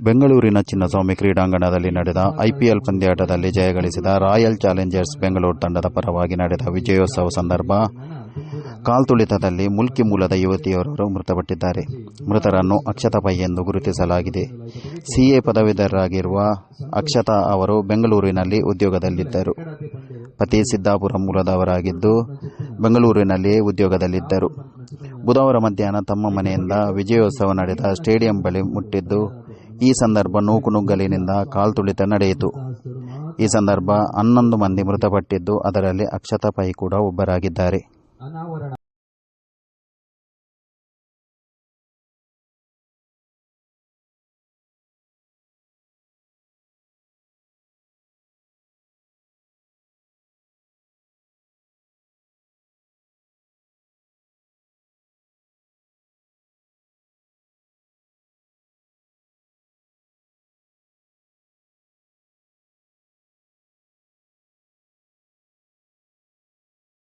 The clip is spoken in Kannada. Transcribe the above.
ಬೆಂಗಳೂರಿನ ಚಿನ್ನಸ್ವಾಮಿ ಕ್ರೀಡಾಂಗಣದಲ್ಲಿ ನಡೆದ ಐಪಿಎಲ್ ಪಂದ್ಯಾಟದಲ್ಲಿ ಜಯಗಳಿಸಿದ ರಾಯಲ್ ಚಾಲೆಂಜರ್ಸ್ ಬೆಂಗಳೂರು ತಂಡದ ಪರವಾಗಿ ನಡೆದ ವಿಜಯೋತ್ಸವ ಸಂದರ್ಭ, ಕಾಲ್ತುಳಿತದಲ್ಲಿ ಮುಲ್ಕಿ ಮೂಲದ ಯುವತಿಯವರು ಮೃತಪಟ್ಟಿದ್ದಾರೆ. ಮೃತರನ್ನು ಅಕ್ಷತಾ ಪೈ ಎಂದು ಗುರುತಿಸಲಾಗಿದೆ. ಸಿಎ ಪದವೀಧರರಾಗಿರುವ ಅಕ್ಷತಾ ಅವರು ಬೆಂಗಳೂರಿನಲ್ಲಿ ಉದ್ಯೋಗದಲ್ಲಿದ್ದರು. ಪತಿ ಸಿದ್ದಾಪುರ ಮೂಲದವರಾಗಿದ್ದು ಬೆಂಗಳೂರಿನಲ್ಲಿ ಉದ್ಯೋಗದಲ್ಲಿದ್ದರು. ಬುಧವಾರ ಮಧ್ಯಾಹ್ನ ತಮ್ಮ ಮನೆಯಿಂದ ವಿಜಯೋತ್ಸವ ನಡೆದ ಸ್ಟೇಡಿಯಂ ಬಳಿ ಮುಟ್ಟಿದ್ದು ಈ ಸಂದರ್ಭ ನೂಕುನುಗ್ಗಲಿನಿಂದ ಕಾಲ್ತುಳಿತ ನಡೆಯಿತು. ಈ ಸಂದರ್ಭ ಹನ್ನೊಂದು ಮಂದಿ ಮೃತಪಟ್ಟಿದ್ದು, ಅದರಲ್ಲಿ ಅಕ್ಷತಾ ಪೈ ಕೂಡ ಒಬ್ಬರಾಗಿದ್ದಾರೆ.